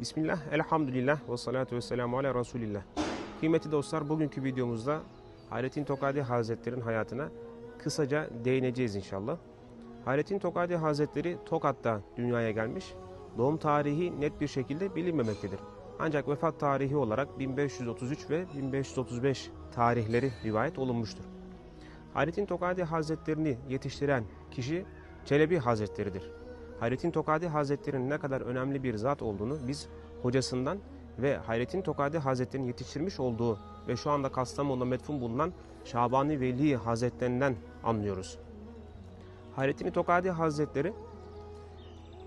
Bismillah, elhamdülillah ve salatu ve selamu ala Resulillah. Kıymetli dostlar bugünkü videomuzda Hayrettin Tokadi Hazretleri'nin hayatına kısaca değineceğiz inşallah. Hayrettin Tokadi Hazretleri Tokat'ta dünyaya gelmiş. Doğum tarihi net bir şekilde bilinmemektedir. Ancak vefat tarihi olarak 1533 ve 1535 tarihleri rivayet olunmuştur. Hayrettin Tokadi Hazretlerini yetiştiren kişi Çelebi Hazretleridir. Hayrettin Tokadi Hazretleri'nin ne kadar önemli bir zat olduğunu biz hocasından ve Hayrettin Tokadi Hazretleri'nin yetiştirmiş olduğu ve şu anda Kastamonu'da metfun bulunan Şabani Veli Hazretlerinden anlıyoruz. Hayrettin Tokadi Hazretleri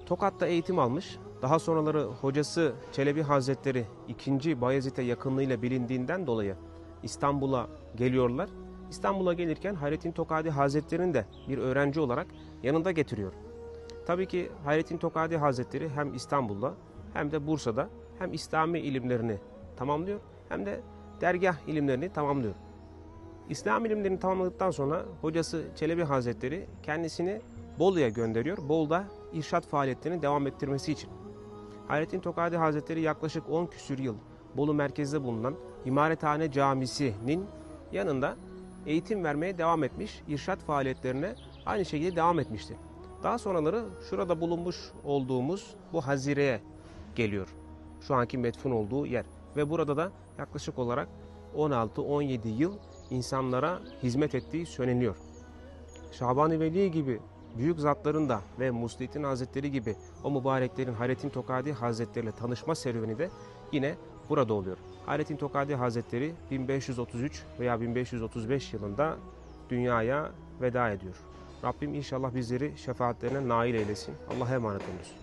Tokat'ta eğitim almış. Daha sonraları hocası Çelebi Hazretleri 2. Bayezid'e yakınlığıyla bilindiğinden dolayı İstanbul'a geliyorlar. İstanbul'a gelirken Hayrettin Tokadi Hazretleri'ni de bir öğrenci olarak yanında getiriyor. Tabii ki Hayrettin Tokadi Hazretleri hem İstanbul'da hem de Bursa'da hem İslami ilimlerini tamamlıyor hem de dergah ilimlerini tamamlıyor. İslam ilimlerini tamamladıktan sonra hocası Çelebi Hazretleri kendisini Bolu'ya gönderiyor. Bolu'da irşat faaliyetlerini devam ettirmesi için. Hayrettin Tokadi Hazretleri yaklaşık 10 küsür yıl Bolu merkezde bulunan İmarethane Camisi'nin yanında eğitim vermeye devam etmiş, irşat faaliyetlerine aynı şekilde devam etmişti. Daha sonraları şurada bulunmuş olduğumuz bu hazireye geliyor. Şu anki metfun olduğu yer. Ve burada da yaklaşık olarak 16-17 yıl insanlara hizmet ettiği söyleniyor. Şabani Veli gibi büyük zatların da ve Muslittin Hazretleri gibi o mübareklerin Hayrettin Tokadi Hazretleri ile tanışma serüveni de yine burada oluyor. Hayrettin Tokadi Hazretleri 1533 veya 1535 yılında dünyaya veda ediyor. Rabbim inşallah bizleri şefaatlerine nail eylesin. Allah'a emanet olunuz.